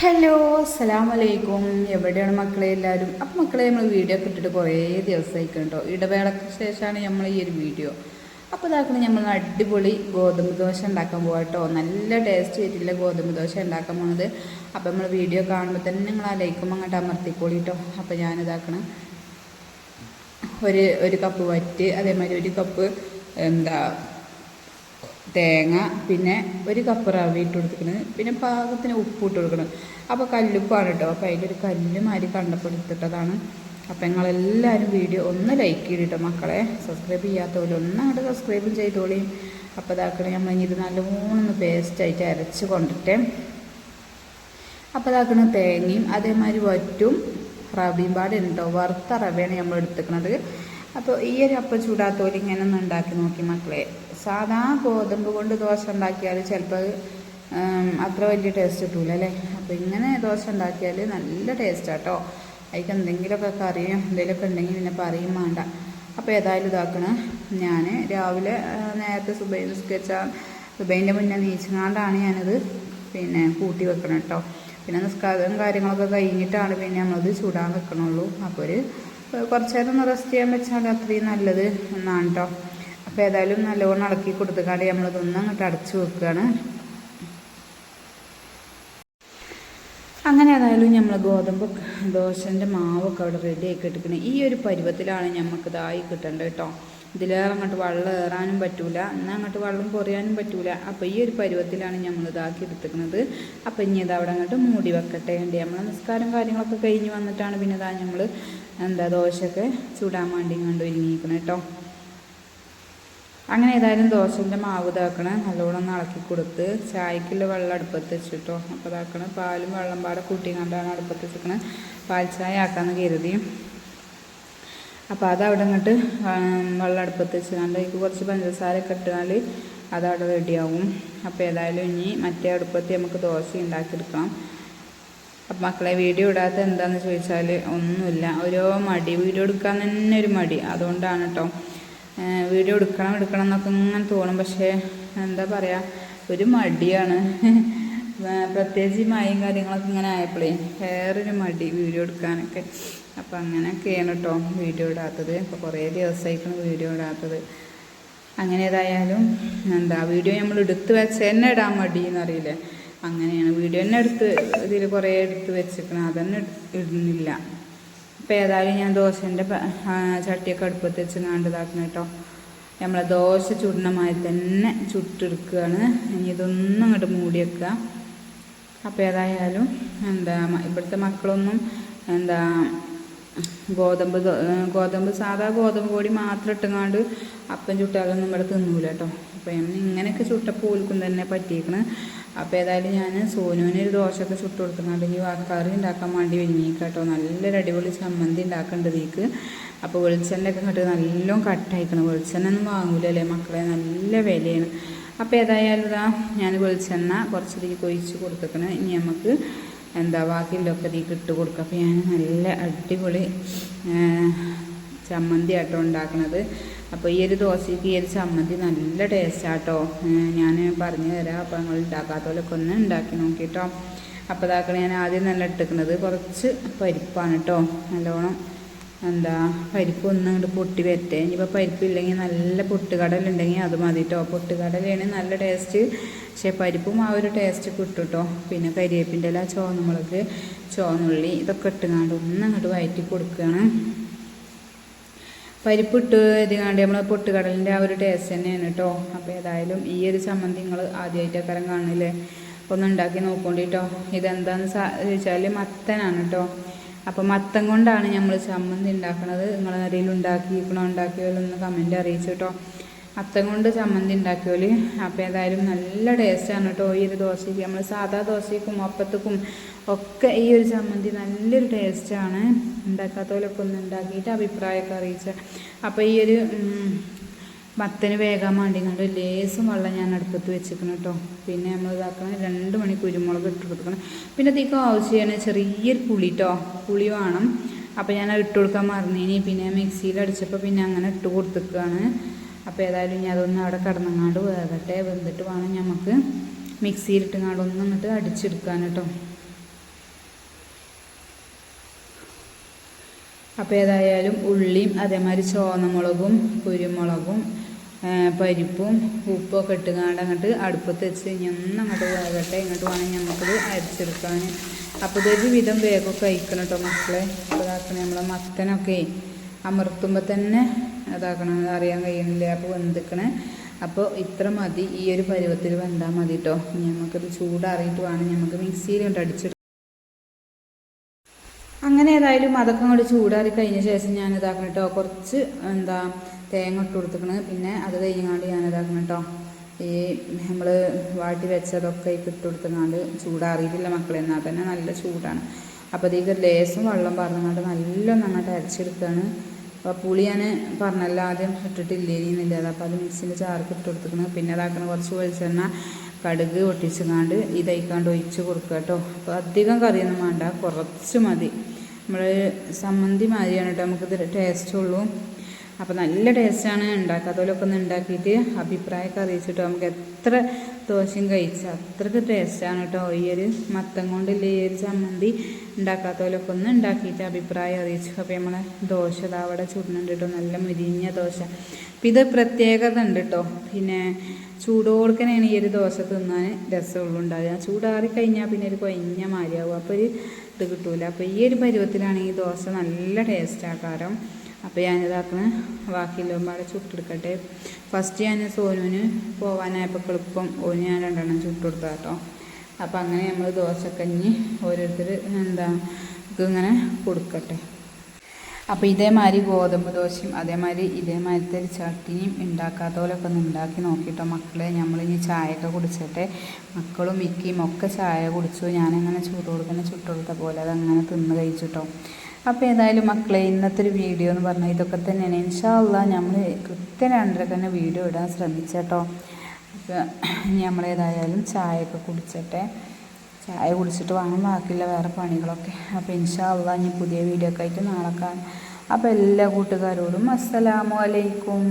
Hello അസ്സലാം വലൈക്കും എവിടെയാണ് മക്കളെ എല്ലാവരും? അപ്പം മക്കളെ നമ്മൾ വീഡിയോ ഒക്കെ ഇട്ടിട്ട് കുറേ ദിവസമായി കണ്ടോ ഇടവേളക്ക് ശേഷമാണ് നമ്മൾ ഈ ഒരു വീഡിയോ. അപ്പോൾ ഇതാക്കണം നമ്മൾ അടിപൊളി ഗോതമ്പ് ദോശ ഉണ്ടാക്കാൻ പോകട്ടോ നല്ല ടേസ്റ്റ് ആയിട്ടില്ല ഗോതമ്പ് ദോശ ഉണ്ടാക്കാൻ പോകുന്നത് അപ്പോൾ നമ്മൾ വീഡിയോ കാണുമ്പോൾ തന്നെ നിങ്ങൾ ആ ലൈക്കും അങ്ങോട്ട് അമർത്തിക്കോളിട്ടോ. അപ്പോൾ ഞാനിതാക്കണം. ഒരു ഒരു കപ്പ് വറ്റ് അതേമാതിരി ഒരു കപ്പ് എന്താ തേങ്ങ പിന്നെ ഒരു കപ്പ് റവ ഇട്ട് കൊടുത്തിരിക്കുന്നത്. പിന്നെ പാകത്തിന് ഉപ്പ് ഇട്ട് കൊടുക്കണം. അപ്പോൾ കല്ലുപ്പാണ് കേട്ടോ അപ്പോൾ അതിലൊരു കല്ല് മാതിരി കണ്ടപ്പോൾ എടുത്തിട്ടതാണ്. അപ്പോൾ നിങ്ങളെല്ലാവരും വീഡിയോ ഒന്ന് ലൈക്ക് ചെയ്തിട്ടോ മക്കളെ. സബ്സ്ക്രൈബ് ചെയ്യാത്തവരും ഒന്ന് അങ്ങോട്ട് സബ്സ്ക്രൈബും ചെയ്തോളിയും അപ്പോൾ ഇതാക്കണേ നമ്മൾ ഇനി ഇത് നല്ലോണം പേസ്റ്റായിട്ട് അരച്ച് കൊണ്ടിട്ട്. അപ്പോൾ ഇതാക്കണ തേങ്ങയും അതേമാതിരി വറ്റും റവയും പാടുണ്ടോ വറുത്ത റവയാണ് നമ്മൾ എടുത്തുക്കണത്. അപ്പോൾ ഈ ഒരു അപ്പം ചൂടാത്തോലി ഇങ്ങനെ ഒന്ന് ഉണ്ടാക്കി നോക്കി മക്കളെ. സാധാ ഗോതമ്പ് കൊണ്ട് ദോശ ഉണ്ടാക്കിയാൽ ചിലപ്പോൾ അത്ര വലിയ ടേസ്റ്റ് കിട്ടൂല അല്ലേ? അപ്പോൾ ഇങ്ങനെ ദോശ ഉണ്ടാക്കിയാൽ നല്ല ടേസ്റ്റ് കേട്ടോ അതിക്ക് എന്തെങ്കിലുമൊക്കെ കറിയും എന്തെങ്കിലുമൊക്കെ ഉണ്ടെങ്കിൽ പിന്നെ പറയും വേണ്ട അപ്പോൾ ഏതായാലും ഇതാക്കണ. ഞാൻ രാവിലെ നേരത്തെ സുബൈ നിസ്കരിച്ച സുബൈന്റെ മുന്നേ നീച്ചുകൊണ്ടാണ് ഞാനത് പിന്നെ കൂട്ടി വെക്കണം കേട്ടോ പിന്നെ നിസ്കാരം കാര്യങ്ങളൊക്കെ കഴിഞ്ഞിട്ടാണ് പിന്നെ നമ്മളത് ചൂടാൻ വെക്കണുള്ളൂ. അപ്പോൾ ഒരു കുറച്ച് നേരം റെസ്റ്റ് ചെയ്യാൻ വെച്ചാൽ അത്രയും നല്ലത് എന്നാണ് കേട്ടോ അപ്പോൾ ഏതായാലും നല്ലവണ്ണം ഇളക്കി കൊടുത്തുകാണ്ട് നമ്മളിതൊന്ന് അങ്ങോട്ട് അടച്ചു വെക്കുകയാണ് അങ്ങനെ ഏതായാലും നമ്മൾ ഗോതമ്പ് ദോശന്റെ മാവൊക്കെ അവിടെ റെഡി ആക്കി എടുക്കണം. ഈ ഒരു പരുവത്തിലാണ് നമുക്ക് ഇതായി കിട്ടേണ്ടത് കേട്ടോ. ഇതിലേറെ അങ്ങോട്ട് വെള്ളം ഏറാനും പറ്റൂല. എന്നാൽ അങ്ങോട്ട് വെള്ളം കുറയാനും പറ്റൂല. അപ്പോൾ ഈ ഒരു പരുവത്തിലാണ് നമ്മൾ ഇതാക്കി എടുത്തിരിക്കുന്നത് അപ്പോൾ ഇനി ഇത് അവിടെ അങ്ങോട്ട് മൂടി വെക്കട്ടെ. ഉണ്ട് നമ്മൾ നിസ്കാരം കാര്യങ്ങളൊക്കെ കഴിഞ്ഞ് വന്നിട്ടാണ് പിന്നെ ഇതാ നമ്മൾ എന്താ ദോശയൊക്കെ ചൂടാൻ വേണ്ടി കണ്ടു ഒരുങ്ങിയിരിക്കണം കേട്ടോ. അങ്ങനെ ഏതായാലും ദോശന്റെ മാവ് ഇതാക്കണേ. നല്ലോണം ഒന്ന് ഇളക്കി കൊടുത്ത് ചായക്കുള്ള വെള്ളം അടുപ്പത്ത് വെച്ചിട്ടോ. അപ്പോൾ ഇതാക്കണം. പാലും വെള്ളം പാടെ കൂട്ടി കണ്ടാണ് അടുപ്പത്ത് വെച്ചിരിക്കണേ പാൽ ചായ ആക്കാമെന്ന് കരുതി. അപ്പോൾ അതവിടെ ഇങ്ങോട്ട് വെള്ളം അടുപ്പത്ത് വെച്ച് കണ്ട് എനിക്ക് കുറച്ച് പഞ്ചസാരയൊക്കെ ഇട്ടാൽ അതവിടെ റെഡിയാവും അപ്പോൾ ഏതായാലും ഇനി മറ്റേ അടുപ്പത്ത് നമുക്ക് ദോശ ഉണ്ടാക്കിയെടുക്കണം അപ്പം മക്കളെ വീഡിയോ ഇടാത്ത എന്താണെന്ന് ചോദിച്ചാൽ ഒന്നുമില്ല. ഓരോ മടി. വീഡിയോ എടുക്കാൻ തന്നെ ഒരു മടി. അതുകൊണ്ടാണ് കേട്ടോ വീഡിയോ എടുക്കണം എടുക്കണം എന്നൊക്കെ ഇങ്ങനെ തോന്നും. പക്ഷേ എന്താ പറയുക ഒരു മടിയാണ്. പ്രത്യേകിച്ച് മഴയും കാര്യങ്ങളൊക്കെ ഇങ്ങനെ ആയപ്പോഴേ വേറൊരു മടി വീഡിയോ എടുക്കാനൊക്കെ. അപ്പം അങ്ങനെയൊക്കെയാണ് കേട്ടോ വീഡിയോ ഇടാത്തത്. ഇപ്പോൾ കുറേ ദിവസമായിരിക്കണം വീഡിയോ ഇടാത്തത്. അങ്ങനെ ഏതായാലും എന്താ വീഡിയോ നമ്മൾ എടുത്ത് വെച്ച് തന്നെ ഇടാൻ മടി എന്നറിയില്ലേ അങ്ങനെയാണ്. വീഡിയോ തന്നെ എടുത്ത് ഇതിൽ കുറേ എടുത്ത് വെച്ചിരിക്കണം. അതന്നെ ഇടുന്നില്ല. അപ്പോൾ ഏതായാലും ഞാൻ ദോശന്റെ ചട്ടിയൊക്കെ അടുപ്പത്ത് വെച്ച് കണ്ടതാക്കണം കേട്ടോ. നമ്മളെ ദോശ ചുടണമായി തന്നെ ചുട്ടെടുക്കുകയാണ്. ഇനി ഇതൊന്നും ഇങ്ങോട്ട് മൂടി വെക്കുക. അപ്പോൾ ഏതായാലും എന്താ ഇവിടുത്തെ മക്കളൊന്നും എന്താ ഗോതമ്പ് ഗോതമ്പ് സാധാ ഗോതമ്പ് കൂടി മാത്രം ഇട്ടങ്ങാണ്ട് അപ്പം ചുട്ടാലൊന്നും ഇവിടെ തിന്നൂല കേട്ടോ. അപ്പം ഇങ്ങനെയൊക്കെ ചുട്ടപ്പോൾ ഓൽക്കും തന്നെ പറ്റിയേക്കണ്. അപ്പോൾ ഏതായാലും ഞാൻ സോനുവിന് ഒരു ദോശയൊക്കെ ചുട്ട് കൊടുക്കുന്നുണ്ട് ഇനി വാക്കാറി ഉണ്ടാക്കാൻ വേണ്ടി ഒരുങ്ങിയേക്ക് കേട്ടോ. നല്ലൊരു അടിപൊളി ചമ്മന്തി ഉണ്ടാക്കേണ്ടത് ഇതിക്ക് അപ്പോൾ വെളിച്ചെണ്ണയൊക്കെ ഇങ്ങോട്ട് നല്ലോണം കട്ടായിക്കണം വെളിച്ചെണ്ണ ഒന്നും വാങ്ങൂലല്ലേ മക്കളെ? നല്ല വിലയാണ്. അപ്പോൾ ഏതായാലും ഇതാ ഞാൻ വെളിച്ചെണ്ണ കുറച്ചിലേക്ക് കൊഴിച്ച് കൊടുത്തേക്കണേ. ഇനി നമുക്ക് എന്താ ബാക്കിയുള്ളതൊക്കെ ഇതിലേക്ക് ഇട്ട് കൊടുക്കുക അപ്പോൾ ഞാൻ നല്ല അടിപൊളി ചമ്മന്തി ആട്ടോ ഉണ്ടാക്കണത്. അപ്പോൾ ഈ ഒരു ദോശയ്ക്ക് ഈ ഒരു ചമ്മന്തി നല്ല ടേസ്റ്റ് ആട്ടോ. ഞാൻ പറഞ്ഞു തരാം. അപ്പോൾ നിങ്ങൾ ഉണ്ടാക്കാത്തവരൊക്കെ ഒന്ന് ഉണ്ടാക്കി നോക്കിട്ടോ. അപ്പോൾ ഇതാക്കണ ഞാൻ ആദ്യം നല്ല ഇട്ടിക്കുന്നത് കുറച്ച് പരിപ്പാണ് കേട്ടോ നല്ലോണം എന്താ പരിപ്പ് ഒന്ന് ഇങ്ങോട്ട് പൊട്ടി വരട്ടെ. ഇനിയിപ്പോൾ പരിപ്പില്ലെങ്കിൽ നല്ല പൊട്ടുകടലുണ്ടെങ്കിൽ അത് മതി കേട്ടോ പൊട്ടുകടലാണ് നല്ല ടേസ്റ്റ് പക്ഷേ പരിപ്പും ആ ഒരു ടേസ്റ്റ് കിട്ടും കേട്ടോ പിന്നെ കരിവേപ്പിന്റെ ഇല ചുവന്നുമുളക് ചുവന്നുള്ളി ഇതൊക്കെ ഇട്ടുകൊണ്ട് ഒന്ന് അങ്ങോട്ട് വയറ്റി കൊടുക്കുകയാണ്. പരിപ്പിട്ട് ഇതിങ്ങാണ്ട് നമ്മൾ പൊട്ടുകടലിന്റെ ആ ഒരു ടേസ്റ്റ് തന്നെയാണ് കേട്ടോ അപ്പോൾ ഏതായാലും ഈ ഒരു ചമ്മന്തി നിങ്ങൾ ആദ്യമായിട്ടൊക്കെ കാണില്ലേ ഒന്ന് ഉണ്ടാക്കി നോക്കോണ്ടി കേട്ടോ ഇതെന്താന്ന് ചോദിച്ചാൽ മത്തനാണ് കേട്ടോ അപ്പോൾ മത്തം കൊണ്ടാണ് നമ്മൾ ചമ്മന്തി ഉണ്ടാക്കുന്നത് നിങ്ങളെ നിലയിൽ ഉണ്ടാക്കിയിരിക്കണോ ഉണ്ടാക്കിയോലോ എന്ന് കമന്റ് അറിയിച്ചു കേട്ടോ മത്തൻ കൊണ്ട് ചമ്മന്തി ഉണ്ടാക്കിയോൽ. അപ്പോൾ ഏതായാലും നല്ല ടേസ്റ്റാണ് കേട്ടോ ഈ ഒരു ദോശയ്ക്ക് നമ്മൾ സാധാ ദോശയ്ക്കും അപ്പത്തക്കും ഒക്കെ ഈ ഒരു ചമ്മന്തി നല്ലൊരു ടേസ്റ്റാണ് ഉണ്ടാക്കാത്തവരൊക്കെ ഒന്ന് ഉണ്ടാക്കിയിട്ട് അഭിപ്രായമൊക്കെ അറിയിച്ച. അപ്പോൾ ഈ ഒരു മത്തന് വേഗം വേണ്ടി കണ്ട് ലേസും വെള്ളം ഞാൻ അടുപ്പത്ത് വെച്ചിരിക്കണം കേട്ടോ പിന്നെ നമ്മൾ ഇതാക്കണം രണ്ട് മണി കുരുമുളക് ഇട്ട് കൊടുക്കണം. പിന്നെ അധികം ആവശ്യമാണ് ചെറിയൊരു പുളി കേട്ടോ പുളി വേണം. അപ്പോൾ ഞാൻ ഇട്ട് കൊടുക്കാൻ മറന്നിനി. പിന്നെ മിക്സിയിൽ അടിച്ചപ്പോൾ പിന്നെ അങ്ങനെ ഇട്ട് കൊടുത്തിക്കുകയാണ് അപ്പോൾ ഏതായാലും ഞാൻ അതൊന്ന് അവിടെ കിടന്നങ്ങാണ്ട് വേകട്ടെ വെന്തിട്ട് വേണം നമുക്ക് മിക്സിയിലിട്ടങ്ങാണ്ട് ഒന്ന് ഇങ്ങോട്ട് അടിച്ചെടുക്കാൻ കേട്ടോ. അപ്പോൾ ഏതായാലും ഉള്ളിയും അതേമാതിരി ചോന്നമുളകും കുരുമുളകും പരിപ്പും ഉപ്പൊക്കെ ഇട്ടുകാണ്ട് അങ്ങോട്ട് അടുപ്പത്ത് വെച്ച് ഇനി ഒന്ന് അങ്ങോട്ട് വേകട്ടെ ഇങ്ങോട്ട് വേണം ഞമ്മക്കത് അരച്ചെടുക്കാൻ. അപ്പോൾ ഇതൊരു വിധം വേഗമൊക്കെ അയക്കണം കേട്ടോ മക്കളെ. അപ്പോൾ നമ്മളെ മത്തനൊക്കെ. അമർത്തുമ്പോൾ തന്നെ അതാക്കണം അറിയാൻ കഴിയുന്നില്ല? അപ്പോൾ വെന്തിക്കണേ. അപ്പോൾ ഇത്ര മതി. ഈ ഒരു പരുവത്തിൽ വെന്താൽ മതി കേട്ടോ ഞമ്മക്കത് ചൂടാറിയിട്ട് വേണം. നമുക്ക് മിക്സിയിൽ കൊണ്ട് അടിച്ചിട്ട് അങ്ങനെ ഏതായാലും അതൊക്കെ അങ്ങോട്ട് ചൂടാറി കഴിഞ്ഞ ശേഷം ഞാൻ ഇതാക്കണം കേട്ടോ കുറച്ച് എന്താ തേങ്ങ ഇട്ട് കൊടുത്തിക്കണ്. പിന്നെ അത് കഴിഞ്ഞാണ്ട് ഞാൻ ഇതാക്കണം കേട്ടോ ഈ നമ്മൾ വാട്ടി വെച്ചതൊക്കെ ഇട്ട് കൊടുത്തങ്ങാണ്ട് ചൂടാറിയിട്ടില്ല മക്കളെ. എന്നാൽ തന്നെ നല്ല ചൂടാണ്. അപ്പോൾ ഇതിക്ക് ലേസും വെള്ളം പറഞ്ഞങ്ങാണ്ട് നല്ലോണം നന്നായിട്ട് അരച്ചെടുക്കുകയാണ് അപ്പോൾ പുളി ഞാൻ പറഞ്ഞല്ലോ ആദ്യം ഇട്ടിട്ടില്ലേനിന്നില്ല അപ്പോൾ അത്. മിക്സിന്റെ ചാർക്ക് ഇട്ട് കൊടുത്തിരിക്കുന്നത് പിന്നെ അതാക്കണം കുറച്ച് വെളിച്ചെണ്ണ കടുക് പൊട്ടിച്ചങ്ങാണ്ട് ഇതയിക്കാണ്ട് ഒഴിച്ച് കൊടുക്കുക കേട്ടോ. അപ്പോൾ അധികം കറിയൊന്നും വേണ്ട കുറച്ച് മതി. നമ്മൾ സമ്മന്തി മാതിരിയാണ് കേട്ടോ. നമുക്കിത് ടേസ്റ്റ് ഉള്ളൂ. അപ്പോൾ നല്ല ടേസ്റ്റാണ് ഉണ്ടാക്കുക അതുപോലൊക്കെ ഒന്ന് ഉണ്ടാക്കിയിട്ട് അഭിപ്രായമൊക്കെ അറിയിച്ചിട്ടോ. നമുക്ക് എത്ര ദോശയും കഴിച്ചാൽ അത്രയ്ക്ക് ടേസ്റ്റാണ് കേട്ടോ. ഈ ഒരു മത്തം കൊണ്ടില്ല ഈ ഒരു ചമ്മന്തി ഉണ്ടാക്കാത്തവരൊക്കെ ഒന്ന് ഉണ്ടാക്കിയിട്ട് അഭിപ്രായം അറിയിച്ചു. അപ്പോൾ നമ്മളെ ദോശ അതവിടെ ചുടുന്നുണ്ട് കേട്ടോ. നല്ല മുരിഞ്ഞ ദോശ. അപ്പം ഇത് പ്രത്യേകത ഉണ്ട് കേട്ടോ. പിന്നെ ചൂടോടുക്കനെയാണ് ഈ ഒരു ദോശ തിന്നാൻ രസമുള്ളൂ ഉണ്ടാവുക. ചൂടാറി കഴിഞ്ഞാൽ പിന്നെ ഒരു കൊഞ്ഞ മാരിയാവും അപ്പോൾ ഒരു ഇത് കിട്ടൂല. അപ്പോൾ ഈ ഒരു പരുവത്തിലാണ് ഈ ദോശ നല്ല ടേസ്റ്റ്. അപ്പോൾ ഞാനിതാക്കണ ബാക്കിയുള്ള പാടെ ചുട്ടെടുക്കട്ടെ. ഫസ്റ്റ് ഞാൻ സോനുവിന് പോകാനായപ്പോൾ എളുപ്പം ഓന് ഞാൻ രണ്ടെണ്ണം ചുട്ടെടുത്ത കേട്ടോ അപ്പോൾ അങ്ങനെ നമ്മൾ ദോശക്കഞ്ഞി ഓരോരുത്തർ എന്താ ഇങ്ങനെ കൊടുക്കട്ടെ. അപ്പോൾ ഇതേമാതിരി ഗോതമ്പ് ദോശയും അതേമാതിരി ഇതേമാതിരത്തെ ഒരു ചട്ടിനിയും ഉണ്ടാക്കാത്ത ഉണ്ടാക്കാത്തപോലൊക്കെ ഒന്ന് ഉണ്ടാക്കി നോക്കിയിട്ടോ മക്കളെ. നമ്മളിനി ചായയൊക്കെ കുടിച്ചിട്ടെ. മക്കളും മിക്കിയും ഒക്കെ ചായ കുടിച്ചു. ഞാനങ്ങനെ ചൂട് കൊടുക്കുന്ന ചുട്ടുകൊടുത്ത പോലെ അതങ്ങനെ തിന്ന് കഴിച്ചിട്ടോ. അപ്പോൾ ഏതായാലും മക്കളെ ഇന്നത്തെ ഒരു വീഡിയോ എന്ന് പറഞ്ഞാൽ ഇതൊക്കെ തന്നെയാണ്. ഇൻഷാല്ല നമ്മൾ കൃത്യം രണ്ടര തന്നെ വീഡിയോ ഇടാൻ ശ്രമിച്ചേട്ടോ. നമ്മളേതായാലും ചായയൊക്കെ കുടിച്ചിട്ടെ. ചായ കുടിച്ചിട്ട് വാങ്ങാൻ ബാക്കിയുള്ള വേറെ പണികളൊക്കെ. അപ്പോൾ ഇൻഷാല്ല ഇനി പുതിയ വീഡിയോ ഒക്കെ ആയിട്ട് നാളെ കാണാം. അപ്പോൾ എല്ലാ കൂട്ടുകാരോടും അസ്സലാമു അലൈക്കും.